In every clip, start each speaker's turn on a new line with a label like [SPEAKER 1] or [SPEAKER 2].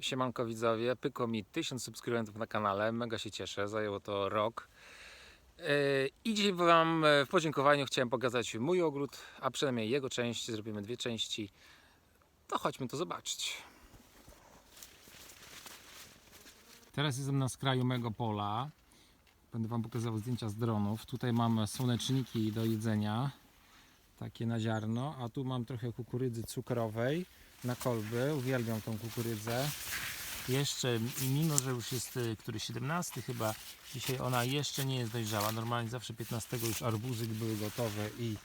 [SPEAKER 1] Siemanko widzowie, pyko mi 1000 subskrybentów na kanale, mega się cieszę, zajęło to rok. Yy, I dzisiaj Wam e, w podziękowaniu chciałem pokazać mój ogród, a przynajmniej jego część, zrobimy dwie części. To chodźmy to zobaczyć. Teraz jestem na skraju mego pola. Będę Wam pokazywał zdjęcia z dronów. Tutaj mam słoneczniki do jedzenia, takie na ziarno, a tu mam trochę kukurydzy cukrowej na kolby. Uwielbiam tą kukurydzę. Jeszcze, mimo że już jest y, który 17 chyba, dzisiaj ona jeszcze nie jest dojrzała. Normalnie zawsze 15 już arbuzy były gotowe i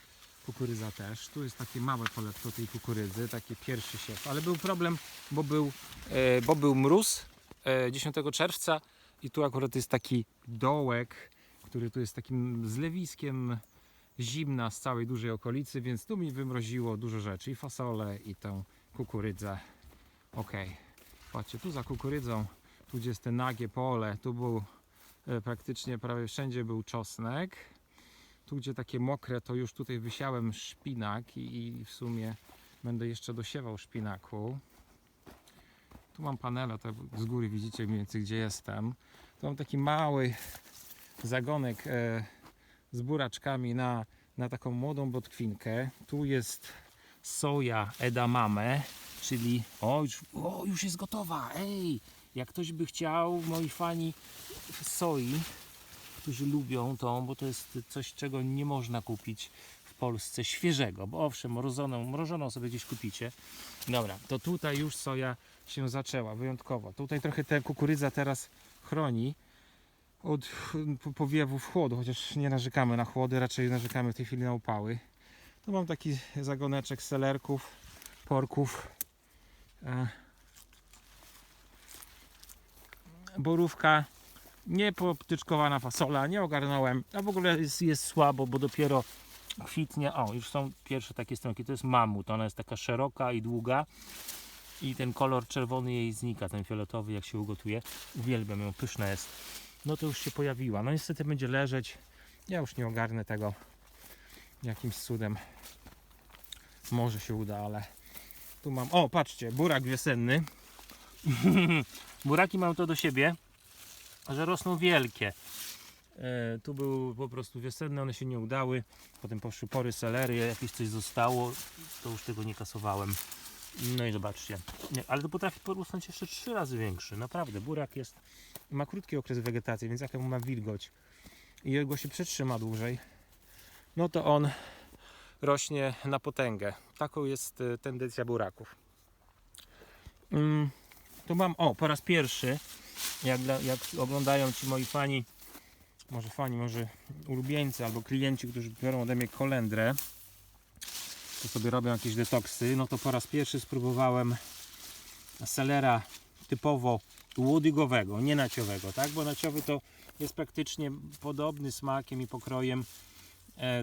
[SPEAKER 1] kukurydza też. Tu jest takie małe poletko tej kukurydzy, taki pierwszy siew. Ale był problem, bo był, e, bo był mróz e, 10 czerwca i tu akurat jest taki dołek, który tu jest takim zlewiskiem zimna z całej dużej okolicy, więc tu mi wymroziło dużo rzeczy i fasolę i tą kukurydzę. Ok, patrzcie, tu za kukurydzą, tu gdzie jest te nagie pole, tu był e, praktycznie prawie wszędzie był czosnek. Tu gdzie takie mokre, to już tutaj wysiałem szpinak i, i w sumie będę jeszcze dosiewał szpinaku. Tu mam panele, to z góry widzicie mniej więcej gdzie jestem. Tu mam taki mały zagonek e, z buraczkami na, na taką młodą botkwinkę. Tu jest soja edamame, czyli o już, o już jest gotowa, ej! Jak ktoś by chciał, moi fani soi, którzy lubią tą, bo to jest coś, czego nie można kupić w Polsce świeżego, bo owszem, mrożoną, mrożoną sobie gdzieś kupicie. Dobra, to tutaj już soja się zaczęła, wyjątkowo. Tutaj trochę ta kukurydza teraz chroni od po- powiewów chłodu, chociaż nie narzekamy na chłody, raczej narzekamy w tej chwili na upały. Tu mam taki zagoneczek selerków, porków, e, borówka, niepoptyczkowana fasola, nie ogarnąłem, a w ogóle jest, jest słabo, bo dopiero kwitnie, o już są pierwsze takie stronki, to jest mamut, ona jest taka szeroka i długa i ten kolor czerwony jej znika, ten fioletowy jak się ugotuje, uwielbiam ją, pyszna jest. No to już się pojawiła, no niestety będzie leżeć, ja już nie ogarnę tego jakimś cudem, może się uda, ale tu mam, o patrzcie, burak wiosenny, buraki mam to do siebie, że rosną wielkie. E, tu były po prostu wiosenne, one się nie udały. Potem poszły pory selery, jakieś coś zostało, to już tego nie kasowałem. No i zobaczcie. Nie, ale to potrafi porosnąć jeszcze trzy razy większy. Naprawdę, burak jest, ma krótki okres wegetacji, więc jak ma wilgoć i jego się przetrzyma dłużej, no to on rośnie na potęgę. Taką jest e, tendencja buraków. Mm, tu mam, o, po raz pierwszy jak, jak oglądają ci moi fani, może fani, może ulubieńcy albo klienci, którzy biorą ode mnie kolendrę, to sobie robią jakieś detoksy, no to po raz pierwszy spróbowałem selera typowo łodygowego, nie naciowego, tak? Bo naciowy to jest praktycznie podobny smakiem i pokrojem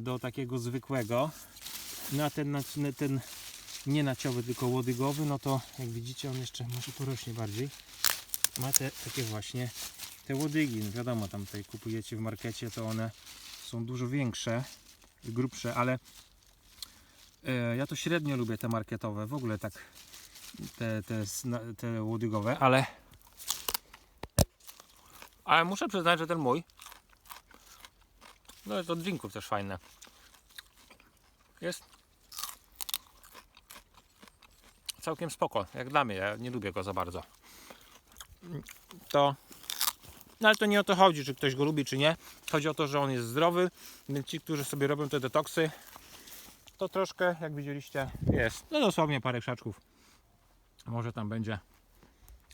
[SPEAKER 1] do takiego zwykłego. No a ten, nac- ten nie naciowy, tylko łodygowy, no to jak widzicie on jeszcze może porośnie bardziej ma te takie właśnie te łodygi. No wiadomo, tam tutaj kupujecie w markecie, to one są dużo większe grubsze, ale e, ja to średnio lubię te marketowe, w ogóle tak te, te, te łodygowe, ale ale muszę przyznać, że ten mój no jest od drinków też fajne jest całkiem spoko, jak dla mnie, ja nie lubię go za bardzo to. No ale to nie o to chodzi, czy ktoś go lubi, czy nie. Chodzi o to, że on jest zdrowy, więc ci, którzy sobie robią te detoksy, to troszkę, jak widzieliście, jest. No dosłownie parę krzaczków. Może tam będzie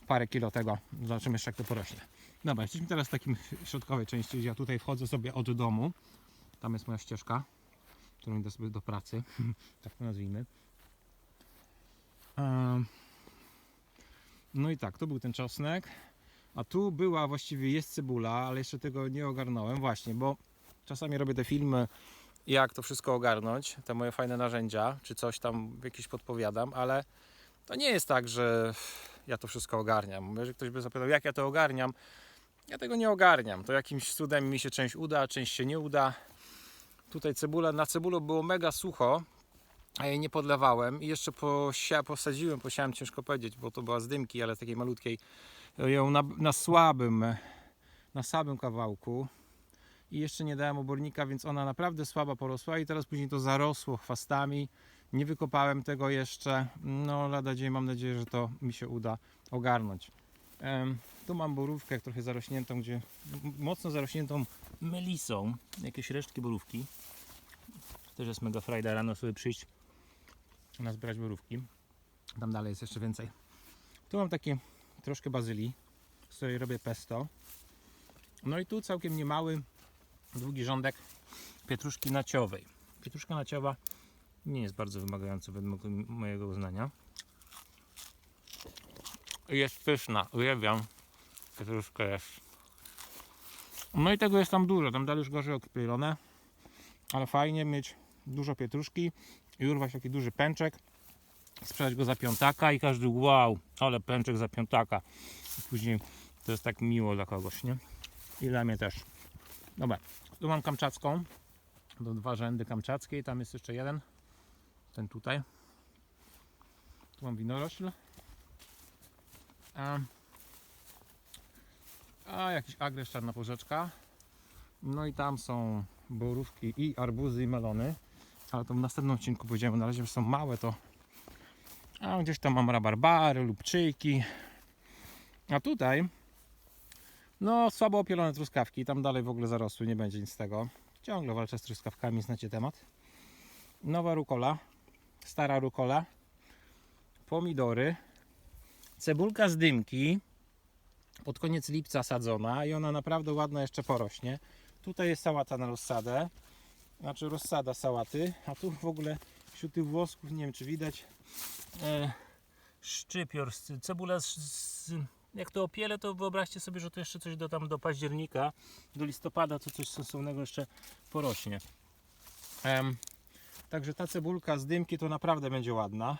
[SPEAKER 1] parę kilo tego. Zobaczymy jeszcze, jak to porośnie. Dobra, jesteśmy teraz w takim środkowej części, gdzie ja tutaj wchodzę sobie od domu. Tam jest moja ścieżka, którą idę sobie do pracy. tak to nazwijmy. No i tak, to był ten czosnek. A tu była właściwie jest cebula, ale jeszcze tego nie ogarnąłem właśnie, bo czasami robię te filmy jak to wszystko ogarnąć, te moje fajne narzędzia, czy coś tam jakieś podpowiadam, ale to nie jest tak, że ja to wszystko ogarniam. Jeżeli ktoś by zapytał, jak ja to ogarniam, ja tego nie ogarniam. To jakimś cudem mi się część uda, część się nie uda. Tutaj cebula, na cebulu było mega sucho, a jej nie podlewałem i jeszcze posia, posadziłem, posiałem ciężko powiedzieć, bo to była z dymki, ale takiej malutkiej, ją na, na słabym, na słabym kawałku i jeszcze nie dałem obornika, więc ona naprawdę słaba porosła i teraz później to zarosło chwastami. Nie wykopałem tego jeszcze. No, lada dzień mam nadzieję, że to mi się uda ogarnąć. Tu mam borówkę trochę zarośniętą, gdzie mocno zarośniętą melisą. Jakieś resztki borówki. Też jest mega frajda rano sobie przyjść nazbierać borówki. Tam dalej jest jeszcze więcej. Tu mam takie troszkę bazylii, z której robię pesto. No i tu całkiem niemały, długi rządek pietruszki naciowej. Pietruszka naciowa nie jest bardzo wymagająca według mojego uznania. Jest pyszna, uwielbiam. Pietruszkę jest. No i tego jest tam dużo, tam dalej już gorzej okpylone. Ale fajnie mieć dużo pietruszki i urwać taki duży pęczek, sprzedać go za piątaka i każdy wow, ale pęczek za piątaka. I później to jest tak miło dla kogoś, nie? I dla mnie też. Dobra, tu mam kamczacką, to dwa rzędy kamczackiej, tam jest jeszcze jeden, ten tutaj. Tu mam winorośl. A, a jakiś agres czarna porzeczka. No i tam są borówki i arbuzy i melony. Ale to w następnym odcinku powiedziałem, na razie są małe to a gdzieś tam mam rabarbary, lubczyki. A tutaj no słabo opielone truskawki, tam dalej w ogóle zarosły, nie będzie nic z tego. Ciągle walczę z truskawkami, znacie temat. Nowa rukola, stara rukola, pomidory, cebulka z dymki, pod koniec lipca sadzona i ona naprawdę ładna jeszcze porośnie. Tutaj jest sałata na rozsadę, znaczy rozsada sałaty, a tu w ogóle wśród tych włosków, nie wiem czy widać, e, szczypior, cebula z, z, jak to opiele, to wyobraźcie sobie, że to jeszcze coś do tam do października, do listopada, to coś sensownego jeszcze porośnie. Także ta cebulka z dymki to naprawdę będzie ładna.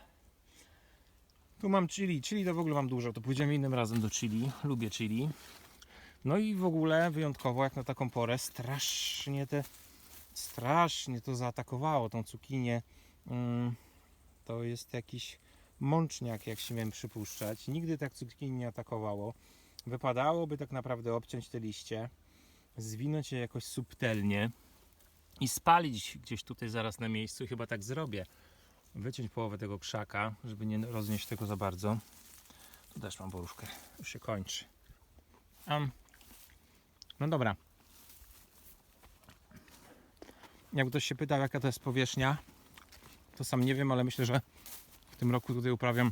[SPEAKER 1] Tu mam chili, chili to w ogóle mam dużo, to pójdziemy innym razem do chili, lubię chili. No i w ogóle wyjątkowo jak na taką porę strasznie te strasznie to zaatakowało tą cukinię. Mm, To jest jakiś mączniak, jak śmiem przypuszczać. Nigdy tak cukinii nie atakowało. Wypadałoby tak naprawdę obciąć te liście, zwinąć je jakoś subtelnie i spalić gdzieś tutaj zaraz na miejscu. Chyba tak zrobię. Wyciąć połowę tego krzaka, żeby nie roznieść tego za bardzo. Tu też mam borówkę. Już się kończy. Am. no dobra. Jak ktoś się pytał, jaka to jest powierzchnia, to sam nie wiem, ale myślę, że w tym roku tutaj uprawiam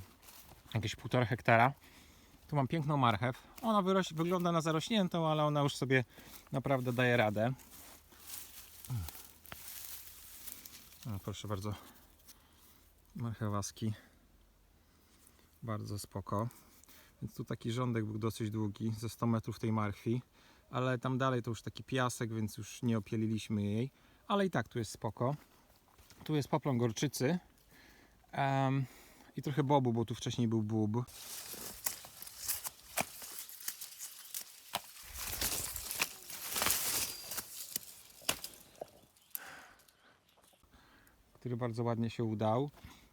[SPEAKER 1] jakieś półtora hektara. Tu mam piękną marchew. Ona wygląda na zarośniętą, ale ona już sobie naprawdę daje radę. O, proszę bardzo. Marchewaski. Bardzo spoko. Więc tu taki rządek był dosyć długi, ze 100 metrów tej marchwi. Ale tam dalej to już taki piasek, więc już nie opieliliśmy jej. Ale i tak tu jest spoko. Tu jest poplon gorczycy. Em, I trochę bobu, bo tu wcześniej był bób. Który bardzo ładnie się udał.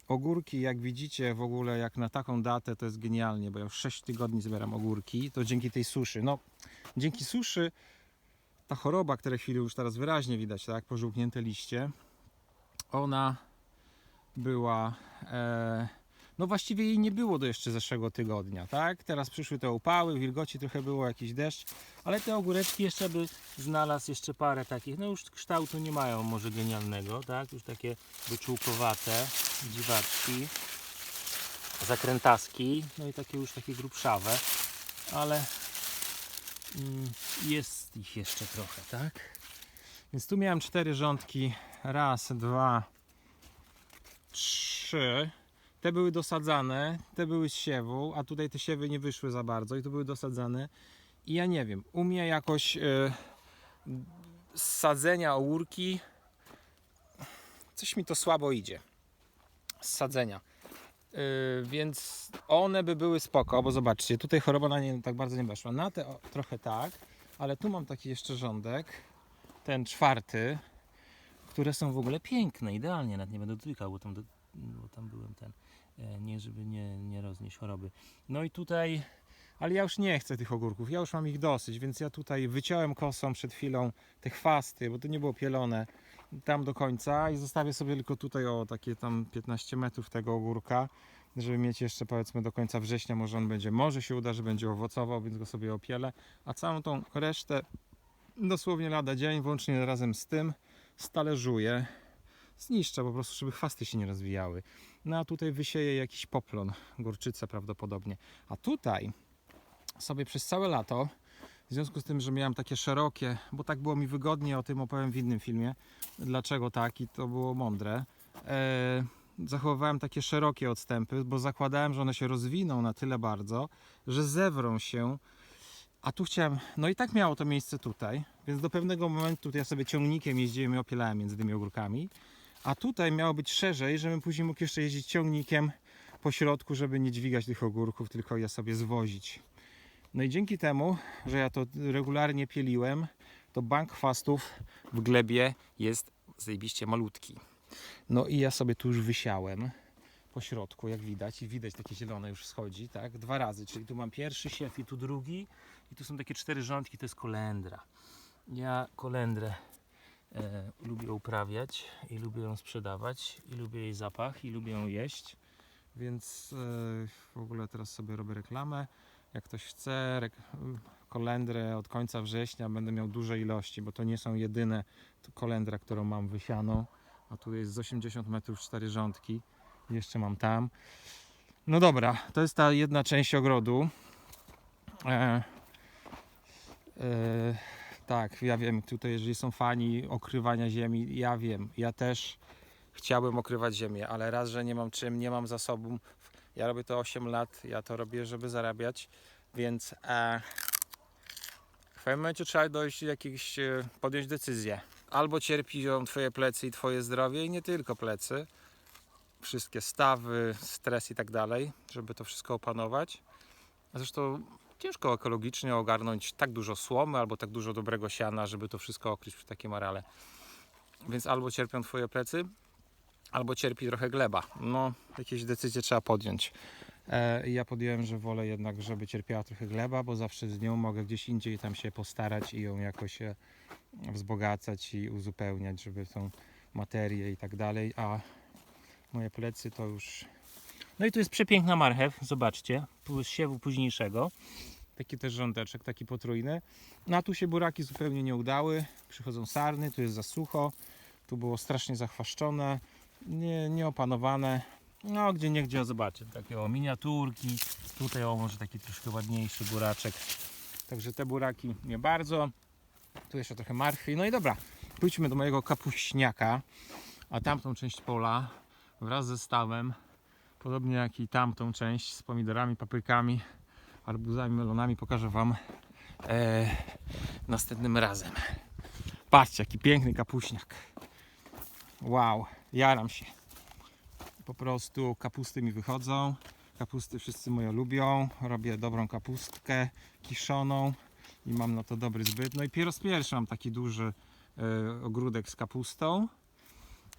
[SPEAKER 1] Ogórki, jak widzicie, w ogóle jak na taką datę to jest genialnie, bo ja już 6 tygodni zbieram ogórki. To dzięki tej suszy. No, dzięki suszy ta choroba, która chwilę już teraz wyraźnie widać, tak, pożółknięte liście, ona była, e, no właściwie jej nie było do jeszcze zeszłego tygodnia, tak, teraz przyszły te upały, wilgoci trochę było, jakiś deszcz, ale te ogóreczki jeszcze by znalazł jeszcze parę takich, no już kształtu nie mają może genialnego, tak, już takie wyczółkowate, dziwaczki, zakrętaski, no i takie już takie grubszawe, ale Mm, Jest ich jeszcze trochę, tak? Więc tu miałem cztery rządki. Raz, dwa, trzy. Te były dosadzane, te były z siewu, a tutaj te siewy nie wyszły za bardzo i tu były dosadzane. I ja nie wiem, u mnie jakoś yy, sadzenia ogórki coś mi to słabo idzie. Z sadzenia. Yy, więc one by były spoko, bo zobaczcie, tutaj choroba na nie tak bardzo nie weszła. Na te o, trochę tak, ale tu mam taki jeszcze rządek, ten czwarty, które są w ogóle piękne, idealnie, nawet nie będę dotykał, bo tam do,
[SPEAKER 2] bo tam byłem ten, e, nie żeby nie, nie roznieść choroby. No i tutaj
[SPEAKER 1] Ale ja już nie chcę tych ogórków, ja już mam ich dosyć, więc ja tutaj wyciąłem kosą przed chwilą te chwasty, bo to nie było pielone tam do końca i zostawię sobie tylko tutaj o takie tam 15 metrów tego ogórka, żeby mieć jeszcze powiedzmy do końca września, może on będzie, może się uda, że będzie owocował, więc go sobie opielę, a całą tą resztę dosłownie lada dzień, włącznie razem z tym stalerzuję, zniszczę po prostu, żeby chwasty się nie rozwijały. No a tutaj wysieję jakiś poplon, gorczycę prawdopodobnie. A tutaj sobie przez całe lato, w związku z tym, że miałem takie szerokie, bo tak było mi wygodnie, o tym opowiem w innym filmie, dlaczego tak i to było mądre. E, zachowywałem takie szerokie odstępy, bo zakładałem, że one się rozwiną na tyle bardzo, że zewrą się. A tu chciałem, no i tak miało to miejsce tutaj, więc do pewnego momentu ja sobie ciągnikiem jeździłem i opielałem między tymi ogórkami. A tutaj miało być szerzej, żebym później mógł jeszcze jeździć ciągnikiem po środku, żeby nie dźwigać tych ogórków, tylko je sobie zwozić. No i dzięki temu, że ja to regularnie pieliłem, to bank chwastów w glebie jest zajebiście malutki. No i ja sobie tu już wysiałem po środku, jak widać, i widać takie zielone już schodzi, tak? Dwa razy, czyli tu mam pierwszy siew i tu drugi, i tu są takie cztery rządki, to jest kolendra.
[SPEAKER 2] ja kolendrę e, lubię uprawiać i lubię ją sprzedawać i lubię jej zapach i lubię ją jeść.
[SPEAKER 1] Więc e, w ogóle teraz sobie robię reklamę. Jak ktoś chce kolendrę od końca września, będę miał duże ilości, bo to nie są jedyne kolendra, którą mam wysianą. A tu jest z 80 metrów cztery rządki. Jeszcze mam tam. No dobra, to jest ta jedna część ogrodu. E, e, tak, ja wiem, tutaj jeżeli są fani okrywania ziemi, ja wiem, ja też chciałbym okrywać ziemię, ale raz, że nie mam czym, nie mam zasobów. Ja robię to 8 lat, ja to robię, żeby zarabiać, więc e, w pewnym momencie trzeba dojść do jakiejś, e, podjąć decyzję. Albo cierpią twoje plecy i twoje zdrowie i nie tylko plecy, wszystkie stawy, stres i tak dalej, żeby to wszystko opanować. Zresztą ciężko ekologicznie ogarnąć tak dużo słomy albo tak dużo dobrego siana, żeby to wszystko okryć przy takim arale. Więc albo cierpią twoje plecy, albo cierpi trochę gleba. No, jakieś decyzje trzeba podjąć. E, ja podjąłem, że wolę jednak, żeby cierpiała trochę gleba, bo zawsze z nią mogę gdzieś indziej tam się postarać i ją jakoś e, wzbogacać i uzupełniać, żeby tą materię i tak dalej, a moje plecy to już
[SPEAKER 2] No i tu jest przepiękna marchew, zobaczcie, z siewu późniejszego.
[SPEAKER 1] taki też rządeczek, taki potrójny. No a tu się buraki zupełnie nie udały, przychodzą sarny, tu jest za sucho, tu było strasznie zachwaszczone, nie, nieopanowane.
[SPEAKER 2] No, gdzie niegdzie, o, zobaczcie, takie o miniaturki, tutaj o może taki troszkę ładniejszy buraczek.
[SPEAKER 1] Także te buraki nie bardzo. Tu jeszcze trochę marchwi. No i dobra, pójdźmy do mojego kapuśniaka. A tamtą część pola wraz ze stawem, podobnie jak i tamtą część z pomidorami, paprykami, arbuzami, melonami pokażę Wam e, następnym razem. Patrzcie, jaki piękny kapuśniak. Wow, jaram się. Po prostu kapusty mi wychodzą. Kapusty wszyscy moje lubią. Robię dobrą kapustkę kiszoną i mam na to dobry zbyt. No i po raz pierwszy mam taki duży e, ogródek z kapustą.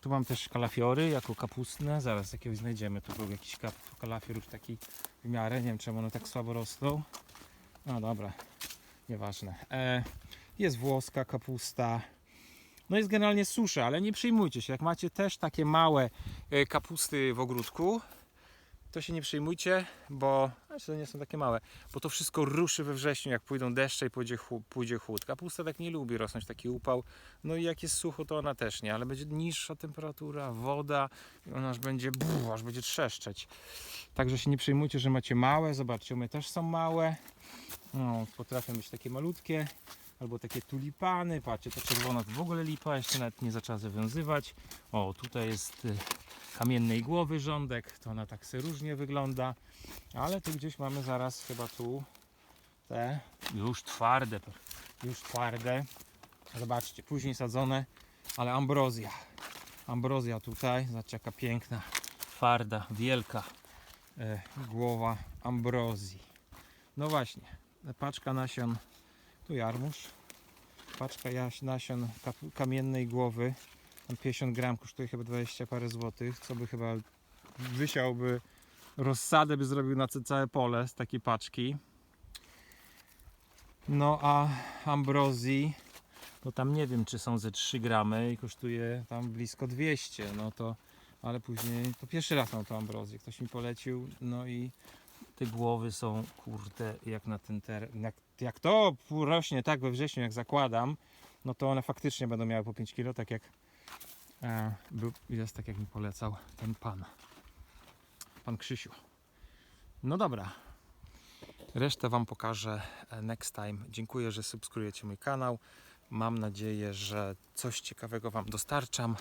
[SPEAKER 1] Tu mam też kalafiory jako kapustne. Zaraz jakiegoś znajdziemy. Tu był jakiś kalafior już taki w miarę. Nie wiem czemu one tak słabo rosną. No dobra, nieważne. E, jest włoska kapusta. No jest generalnie susza, ale nie przejmujcie się. Jak macie też takie małe e, kapusty w ogródku, to się nie przejmujcie, bo znaczy to nie są takie małe, bo to wszystko ruszy we wrześniu, jak pójdą deszcze i pójdzie, chłód, pójdzie chłód. Kapusta tak nie lubi rosnąć taki upał. No i jak jest sucho, to ona też nie, ale będzie niższa temperatura, woda i ona aż będzie, buf, aż będzie trzeszczeć. Także się nie przejmujcie, że macie małe. Zobaczcie, mnie też są małe. No, potrafią być takie malutkie. Albo takie tulipany. Patrzcie, to czerwona to w ogóle lipa, jeszcze nawet nie zaczęła zawiązywać. O, tutaj jest y, kamiennej głowy rządek, to ona tak se różnie wygląda, ale tu gdzieś mamy zaraz chyba tu te
[SPEAKER 2] Już twarde.
[SPEAKER 1] już twarde. Zobaczcie, później sadzone, ale ambrozja. Ambrozja tutaj, zobaczcie jaka piękna
[SPEAKER 2] Twarda, wielka.
[SPEAKER 1] e, głowa ambrozji. No właśnie, paczka nasion, tu jarmuż, paczka nasion kamiennej głowy, tam 50 gram kosztuje chyba 20 parę złotych, co by chyba wysiałby rozsadę, by zrobił na ca- całe pole z takiej paczki. No a ambrozji, no tam nie wiem czy są ze 3 gramy i kosztuje tam blisko 200, no to ale później, to pierwszy raz mam tą ambrozję, ktoś mi polecił, no i te głowy są, kurde, jak na ten teren, jak, jak to rośnie tak we wrześniu, jak zakładam, no to one faktycznie będą miały po 5 kg, tak jak e, był, jest tak jak mi polecał ten pan, pan Krzysiu. No dobra, resztę Wam pokażę e, next time. Dziękuję, że subskrybujecie mój kanał. Mam nadzieję, że coś ciekawego Wam dostarczam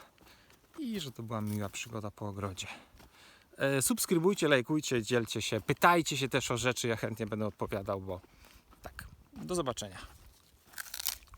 [SPEAKER 1] i że to była miła przygoda po ogrodzie. E, Subskrybujcie, lajkujcie, dzielcie się, pytajcie się też o rzeczy, ja chętnie będę odpowiadał, bo tak. Do zobaczenia.